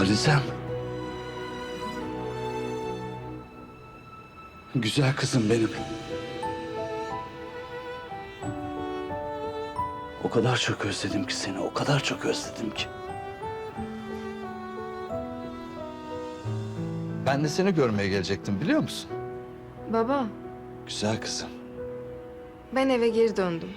Alizem. Güzel kızım benim. O kadar çok özledim ki seni, o kadar çok özledim ki. Ben de seni görmeye gelecektim biliyor musun? Baba, Güzel kızım. ben eve geri döndüm.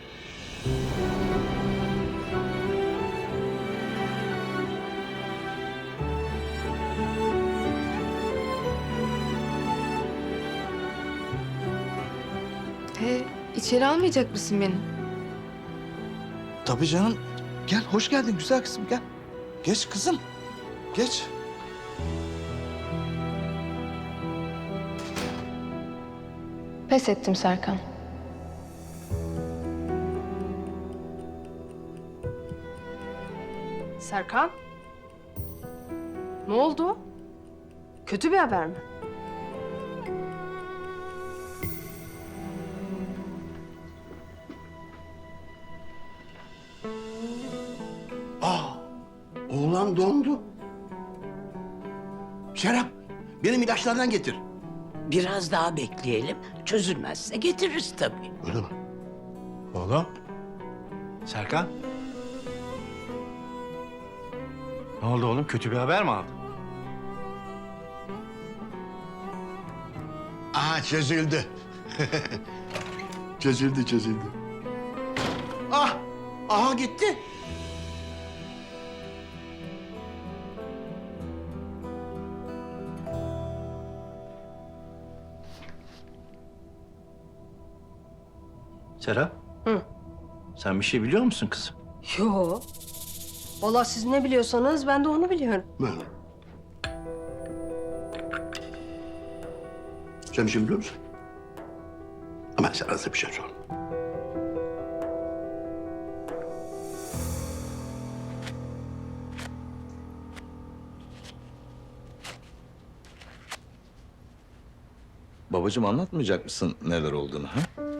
He, içeri almayacak mısın beni? Tabii canım. Gel, hoş geldin güzel kızım gel. Geç kızım, geç. Pes ettim Serkan. Serkan? Ne oldu? Kötü bir haber mi? Dondu. Serap, benim ilaçlardan getir. Biraz daha bekleyelim. Çözülmezse getiririz tabii. Öyle mi? Oğlum. Serkan. Ne oldu oğlum? Kötü bir haber mi aldın? Aa, çözüldü. çözüldü, çözüldü. Ah, aha gitti. Serap. Hı. Sen bir şey biliyor musun kızım? Yo. Vallahi siz ne biliyorsanız ben de onu biliyorum. Böyle. Sen bir şey biliyor musun? Ama sen arada bir şey sor. Babacığım anlatmayacak mısın neler olduğunu ha?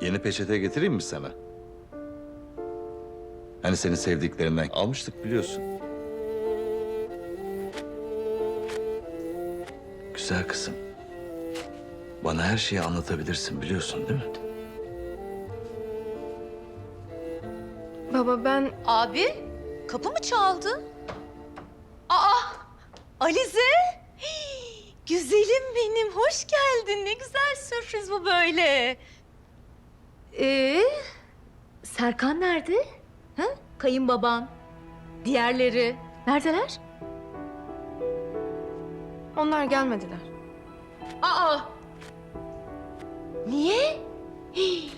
Yeni peçete getireyim mi sana? Hani seni sevdiklerinden almıştık biliyorsun. Güzel kızım. Bana her şeyi anlatabilirsin biliyorsun değil mi? Baba ben Abi, kapı mı çaldı? Aa, Alize! Hii, Güzelim benim, hoş geldin. Ne güzel sürpriz bu böyle. Ee, Serkan nerede? Ha? Kayınbaban, diğerleri neredeler? onlar gelmediler. Aa! Niye? Hii,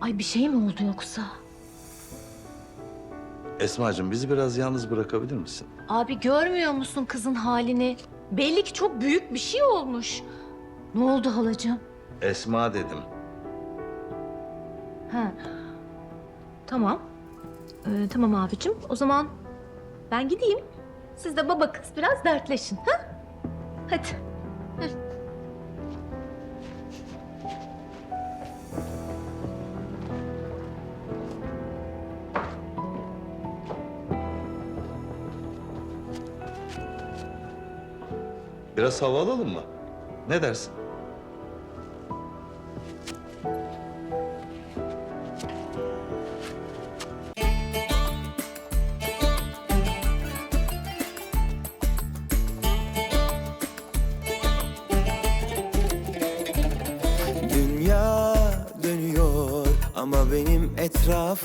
Ay bir şey mi oldu yoksa? Esma'cığım bizi biraz yalnız bırakabilir misin? Abi görmüyor musun kızın halini? Belli ki çok büyük bir şey olmuş. Ne oldu halacığım? Esma dedim. Ha. Tamam. Ee, tamam abicim. O zaman ben gideyim. Siz de baba kız biraz dertleşin. Ha? Hadi. Biraz hava alalım mı? Ne dersin? Ama benim etrafım